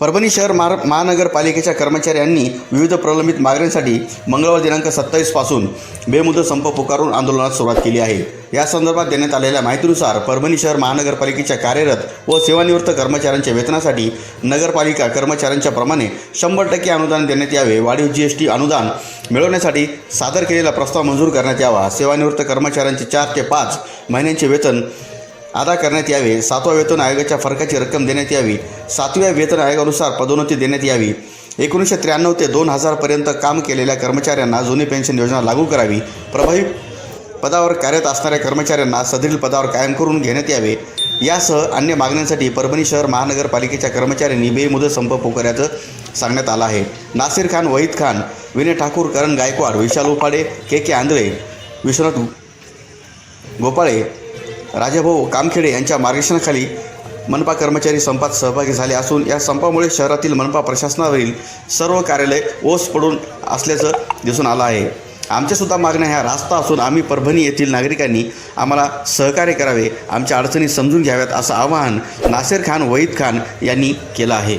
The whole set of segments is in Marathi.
परभणी शहर मार महानगरपालिकेच्या कर्मचाऱ्यांनी विविध प्रलंबित मागण्यांसाठी मंगळवार दिनांक सत्तावीसपासून बेमुदत संप पुकारून आंदोलनात सुरुवात केली आहे. या संदर्भात देण्यात आलेल्या माहितीनुसार परभणी शहर महानगरपालिकेच्या कार्यरत व सेवानिवृत्त कर्मचाऱ्यांच्या वेतनासाठी नगरपालिका कर्मचाऱ्यांच्या प्रमाणे शंभर टक्के अनुदान देण्यात यावे वाढीव जी एस टी अनुदान मिळवण्यासाठी सादर केलेला प्रस्ताव मंजूर करण्यात यावा सेवानिवृत्त कर्मचाऱ्यांचे चार ते पाच महिन्यांचे वेतन अदा करण्यात यावे. सातव्या वेतन आयोगाच्या फरकाची रक्कम देण्यात यावी. सातव्या वेतन आयोगानुसार पदोन्नती देण्यात यावी. एकोणीसशे त्र्याण्णव ते दोन हजारपर्यंत काम केलेल्या कर्मचाऱ्यांना जुनी पेन्शन योजना लागू करावी. प्रभावी पदावर कार्यरत असणाऱ्या कर्मचाऱ्यांना सदरील पदावर कायम करून घेण्यात यावे. यासह अन्य मागण्यांसाठी परभणी शहर महानगरपालिकेच्या कर्मचाऱ्यांनी बेमुदत संप पुकारण्याचं सांगण्यात आलं आहे. नासिर खान वहीद खान विनय ठाकूर करण गायकवाड विशाल उपाडे के के आंधळे विश्वनाथ गोपाळे राजाभाऊ कामखेडे यांच्या मार्गदर्शनाखाली मनपा कर्मचारी संपात सहभागी झाले असून या संपामुळे शहरातील मनपा प्रशासनावरील सर्व कार्यालय ओस पडून असल्याचं दिसून आलं आहे. आमच्यासुद्धा मागण्या ह्या रास्ता असून आम्ही परभणी येथील नागरिकांनी आम्हाला सहकार्य करावे आमच्या अडचणी समजून घ्याव्यात असं आवाहन नासेर खान वहीद खान यांनी केलं आहे.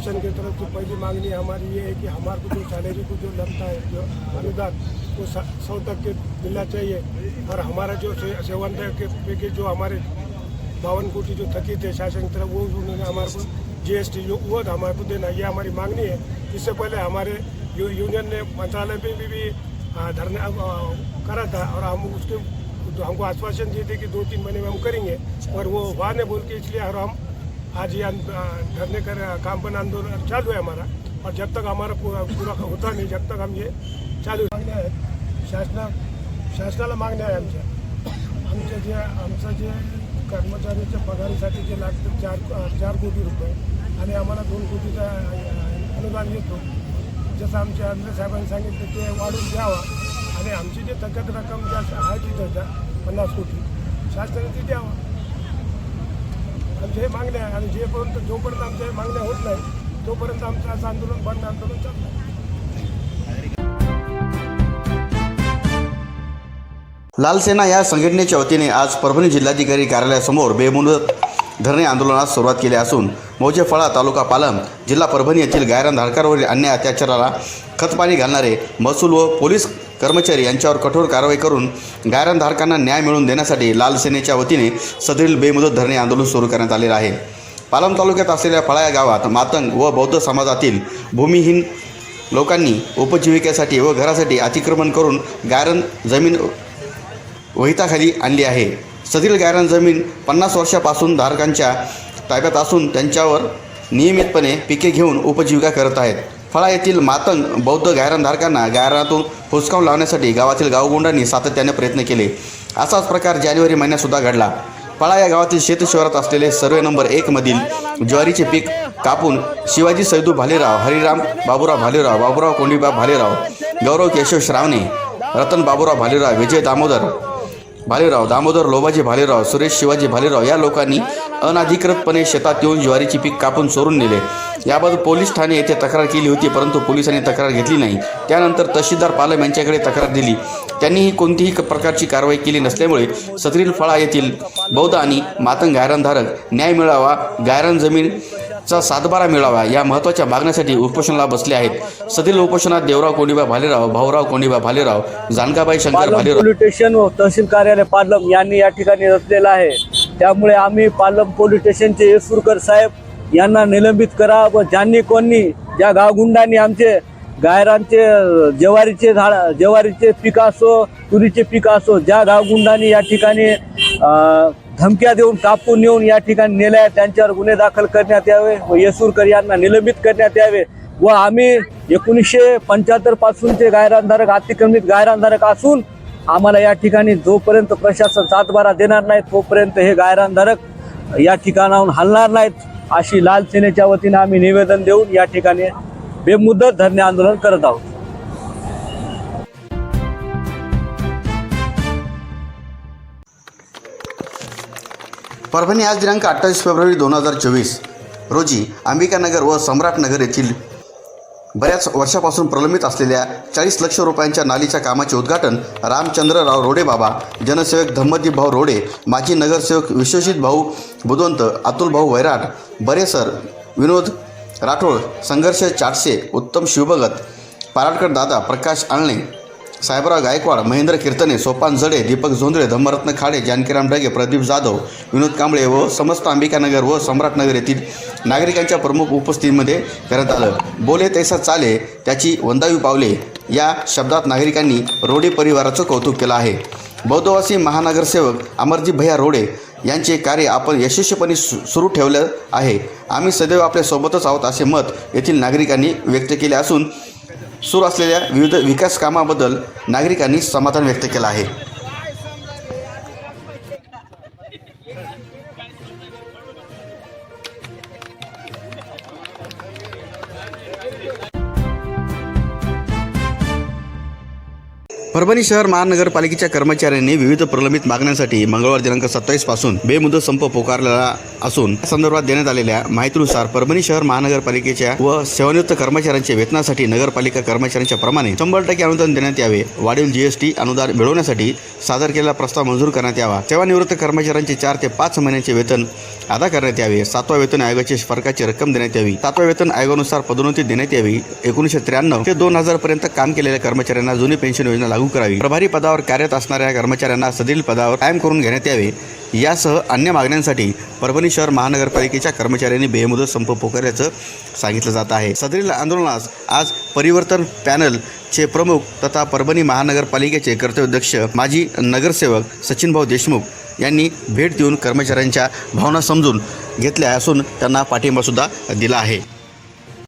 शासन की तरफ़ से पहली मांगनी हमारी ये है कि हमारे को जो सैलरी को जो लगता है जो अनुदान वो सौ तक के मिलना चाहिए। और हमारा जो सेवन के पैकेज जो हमारे बावन कोटी जो थकी थे शासन की तरफ़ वो उन्होंने हमारे को जीएसटी जो वो हमारे को देना ये हमारी मांगनी है। इससे पहले हमारे यूनियन ने मंत्रालय में भी, भी धरना करा था और हम उसके तो हमको आश्वासन दिए थे कि दो तीन महीने में हम करेंगे। और वो वहाँ ने बोल के इसलिए और हम आज ये धरने कर काम बंद आंदोलन चालू है हमारा और जब तक हमारा पूरा पूरा होता नहीं जब तक हम ये चालू मागण्या आहेत. शासना शासनाला मागण्या आहे आमच्या. आमच्या जे आमचं जे कर्मचाऱ्याच्या पगारीसाठी जे लागतं चार चार कोटी रुपये आणि आम्हाला दोन कोटीचा अनुदान येतो. जसं आमच्या आमदार साहेबांनी सांगितलं ते वाढून द्यावा. आणि आमची जी थकत रक्कम ज्या आहे तिथं पन्नास कोटी शासनाने ती द्यावा. आमच्या हे मागण्या आहे आणि जेपर्यंत जोपर्यंत आमच्या हे मागण्या होत नाही तोपर्यंत आमचं असं आंदोलन बंद आंदोलन चाललं आहे. लालसेना या संघटनेच्या वतीने आज परभणी जिल्हाधिकारी कार्यालयासमोर बेमुदत धरणे आंदोलनास सुरुवात केली असून मौजे फळा तालुका पालम जिल्हा परभणी येथील गायरान धारकांवरील अन्याय अत्याचाराला खतपाणी घालणारे महसूल व पोलीस कर्मचारी यांच्यावर कठोर कारवाई करून गायरनधारकांना न्याय मिळवून देण्यासाठी लाल सेनेच्या वतीने सदरील बेमुदत धरणे आंदोलन सुरू करण्यात आलेलं आहे. पालम तालुक्यात असलेल्या फळा या गावात मातंग व बौद्ध समाजातील भूमिहीन लोकांनी उपजीविकेसाठी व घरासाठी अतिक्रमण करून गायरन जमीन वहिताखाली आणली आहे. सदरील गायरन जमीन पन्नास वर्षापासून धारकांच्या ताब्यात असून त्यांच्यावर नियमितपणे पिके घेऊन उपजीविका करत आहेत. फळा येथील मातंग बौद्ध गायरानधारकांना गायरानातून हुसकावून लावण्यासाठी गावातील गावगुंडांनी सातत्याने प्रयत्न केले. असाच प्रकार जानेवारी महिन्यातसुद्धा घडला. फळा या गावातील शेतशिवारात असलेले सर्वे नंबर एकमधील ज्वारीचे पीक कापून शिवाजी सैदू भालेराव हरिराम बाबूराव भालेराव बाबूराव कोंडीबा भालेराव गौरव केशव श्रावणे रतन बाबूराव भालेराव विजय दामोदर भालेराव दामोदर लोबाजी भालेराव सुरेश शिवाजी भालेराव या लोकांनी अनधिकृतपणे शेतात येऊन ज्वारीचे पीक कापून चोरून नेले. याबाबत पोलीस ठाणे येथे तक्रार केली होती परंतु पोलिसांनी तक्रार घेतली नाही. त्यानंतर तहसीलदार पालम यांच्याकडे तक्रार दिली. त्यांनीही कोणतीही प्रकारची कारवाई केली नसल्यामुळे सदरील फळा येथील बौद्ध आणि मातंग गायरानधारक न्याय मिळावा गायरान जमीनचा सातबारा मिळावा या महत्त्वाच्या मागण्यासाठी उपोषणाला बसले आहेत. सदरील उपोषणात देवराव कोंडीबा भालेराव भाऊराव कोंडीबा भालेराव जानकाबाई शंकर भालेराव पोलीस स्टेशन व तहसील कार्यालय पालम यांनी या ठिकाणी रचलेलं आहे. त्यामुळे आम्ही पालम पोलीस स्टेशनचे येसूरकर साहेब यांना निलंबित करा व ज्यांनी कोणी ज्या गावगुंडांनी आमचे गायरांचे जवारीचे झाड ज्वारीचे पीक असो तुरीचे पीक असो ज्या गावगुंडांनी या ठिकाणी धमक्या देऊन कापून नेऊन या ठिकाणी नेल्या त्यांच्यावर गुन्हे दाखल करण्यात यावे व येसूरकर यांना निलंबित करण्यात यावे. व आम्ही एकोणीसशे पंच्याहत्तर पासूनचे गायरानधारक अतिक्रमित गायरानधारक असून आम्हाला या ठिकाणी जोपर्यंत प्रशासन सातबारा देणार नाही तोपर्यंत हे गायरानधारक या ठिकाणाहून हलणार नाहीत. अशी लाल सेनेच्या वतीनं आम्ही निवेदन देऊन या ठिकाणी बेमुदत धरणे आंदोलन करत आहोत. परभणी आज दिनांक अठ्ठावीस फेब्रुवारी दोन हजार चोवीस रोजी अंबिकानगर व सम्राटनगर येथील बऱ्याच वर्षापासून प्रलंबित असलेल्या चाळीस लक्ष रुपयांच्या नालीच्या कामाचे उद्घाटन रामचंद्रराव रोडे बाबा जनसेवक धम्मदीप भाऊ रोडे माजी नगरसेवक विश्वजित भाऊ बुदवंत अतुल भाऊ वैराट बरेसर विनोद राठोड संघर्ष चाटसे उत्तम शिवभगत पाराडकर दादा प्रकाश आळणे साहेबराव गायकवाड महेंद्र कीर्तने सोपान जडे दीपक झोंदळे धम्मरत्न खाडे जानकीराम डगे प्रदीप जाधव विनोद कांबळे व समस्त अंबिकानगर व सम्राटनगर येथील नागरिकांच्या प्रमुख उपस्थितीमध्ये करण्यात आलं. बोले तैसा चाले त्याची वंदावी पावले या शब्दात नागरिकांनी रोडे परिवाराचं कौतुक केलं आहे. बौद्धवासी महानगरसेवक अमरजी भैया रोडे यांचे कार्य आपण यशस्वीपणे सु सुरू ठेवलं आहे. आम्ही सदैव आपल्यासोबतच आहोत असे मत येथील नागरिकांनी व्यक्त केले असून सुरू असलेल्या विविध विकास कामाबद्दल नागरिकांनी समाधान व्यक्त केलं आहे. परभणी शहर महानगरपालिकेच्या कर्मचाऱ्यांनी विविध प्रलंबित मागण्यांसाठी मंगळवार दिनांक सत्तावीसपासून बेमुदत संप पुकारलेला असून संदर्भात देण्यात आलेल्या माहितीनुसार परभणी शहर महानगरपालिकेच्या व सेवानिवृत्त कर्मचाऱ्यांच्या वेतनासाठी नगरपालिका कर्मचाऱ्यांच्या प्रमाणे शंभर टक्के अनुदान देण्यात यावे. वाढीव जीएसटी अनुदान मिळवण्यासाठी सादर केलेला प्रस्ताव मंजूर करण्यात यावा. सेवानिवृत्त कर्मचाऱ्यांचे चार ते पाच महिन्यांचे वेतन अदा करण्यात यावे. सातवा वेतन आयोगाची फरकाची रक्कम देण्यात यावी. सातवा वेतन आयोगानुसार पदोन्नती देण्यात यावी. एकोणीसशे त्र्याण्णव ते दोन हजार पर्यंत काम केलेल्या कर्मचाऱ्यांना जुनी पेन्शन योजना लागू करावी. प्रभारी पदावर कार्यरत असणाऱ्या कर्मचाऱ्यांना सदरील पदावर कायम करून घेण्यात यावे यासह अन्य मागण्यांसाठी परभणी शहर महानगरपालिकेच्या कर्मचाऱ्यांनी बेमुदत संप पुकारल्याचं सांगितलं जात आहे. सदरील आंदोलनास आज परिवर्तन पॅनलचे प्रमुख तथा परभणी महानगरपालिकेचे कर्तव्याध्यक्ष माजी नगरसेवक सचिनभाऊ देशमुख यांनी भेट देऊन कर्मचाऱ्यांच्या भावना समजून घेतल्या असून त्यांना पाठिंबासुद्धा दिला आहे.